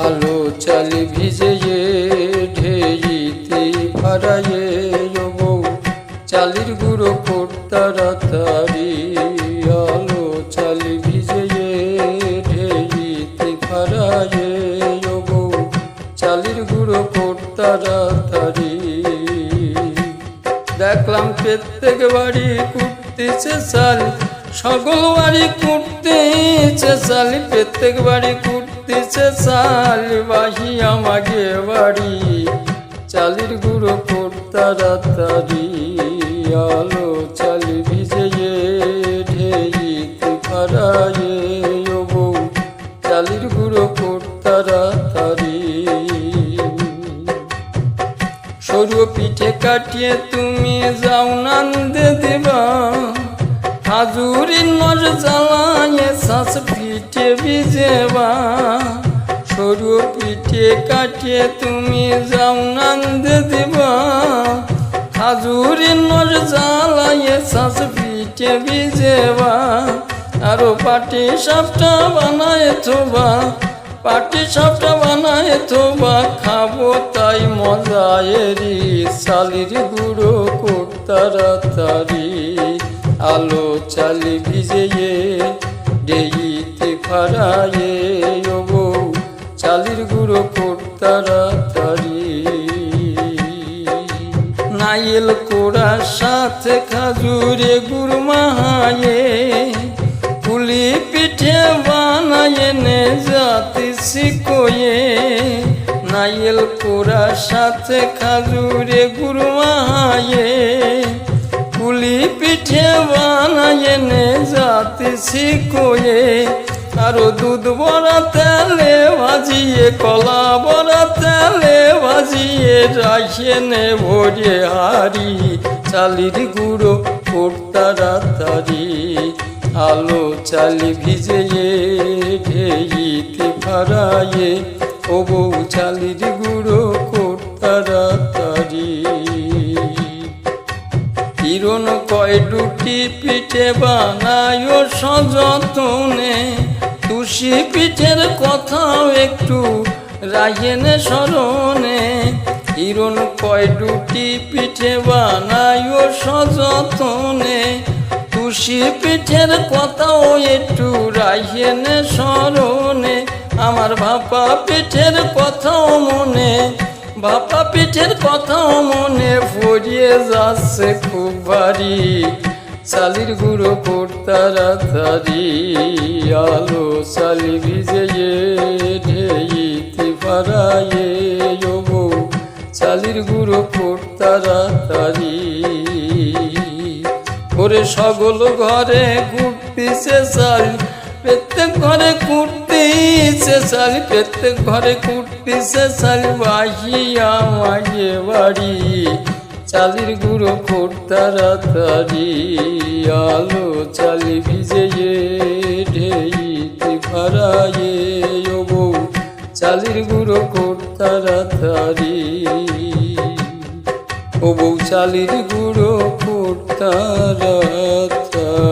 আলো চালি ভিজে ঢেইতে ভাড়ায়ে বউ চালির গুঁড়ো কোটারা তারি আলো চালি ভিজে ঢেইতে ভাড়ায়ে বউ চালির গুঁড়ো কোটারা তারি দেখলাম প্রত্যেক বাড়ি কুটতেছে চাল, সকল বাড়ি কুটতেছে চাল, প্রত্যেক বাড়ি কুটতেছে চাল বাহি আমাকে বাড়ি। চালির গুঁড়ো কোটারা তারি আলো চাল ভিজে ঢেইতে বউ চালির গুঁড়ো কোটারা তারি সরু পিঠে কাটিয়ে তুমি যাও নান্দে দিবা। হাজুরির নর জ্বালায় শ্বাস পিঠে ভিজেবা। সরু পিঠে কাটিয়ে তুমি যাও নান্দে দিবা। হাজুরির নর জ্বালায় শ্বাস পিঠে ভিজেবা। আরও পাটি সাপটা বানায় থোবা পাটি সাপটা বানায় থোবা। খাব তাই মজায়েরি শালির গুঁড়ো কোটারা তারি আলো চালি ভিজে ডেইতে ফারায়ে। ও বউ চালির গুঁড়ো কোটারা তারি নাইল কোড়ার সাথে খাজুরে গুড় মাহায়ে, পুলি পিঠে বানায়ে নে জাতি শিকোয়ে। নাইল কোড়ার সাথে খাজুরে গুড় মাহায়ে পিঠে বানায়ে নে জাতি শিকোয়ে, আরও দুধ বড়া তেলে ভাজিয়ে, কলা বড়া তেলে ভাজিয়ে রাখিয়ে নে ভরে হারি চালির গুঁড়ো কোটারা তারি আলো চালি ভিজে ঢেইতে ফারায়ে ও বউ চালির গুঁড়ো পিঠে বানায় সযতনে। তুষি পিঠের কথাও একটু রাখেনে স্মরণে। হিরণ কয়, দুটি পিঠে বানায় সযতনে। তুষি পিঠের কথাও একটু রাখেনে স্মরণে। আমার ভাপা পিঠের কথাও মনে বাপা পিঠের কথাও মনে পড়িয়ে যাচ্ছে খুব ভারী। চালির গুঁড়ো তারি আলো চালি ভিজে ঢেইতে পারায়ে বউ চালির গুঁড়ো তারি ওরে সকল ঘরে ঘুরতেছে চাল প্রত্যেক ঘরে কুটতেছে চাল প্রত্যেক ঘরে কুটতেছে চাল বাহিয়া মাঝে বাড়ি। চালির গুঁড়ো কোটারা তারি আলো, চালি ভিজে ঢেইতে ফারায়ে ও চালির গুঁড়ো কোটারা তারি ও চালির গুঁড়ো কোটারা তারি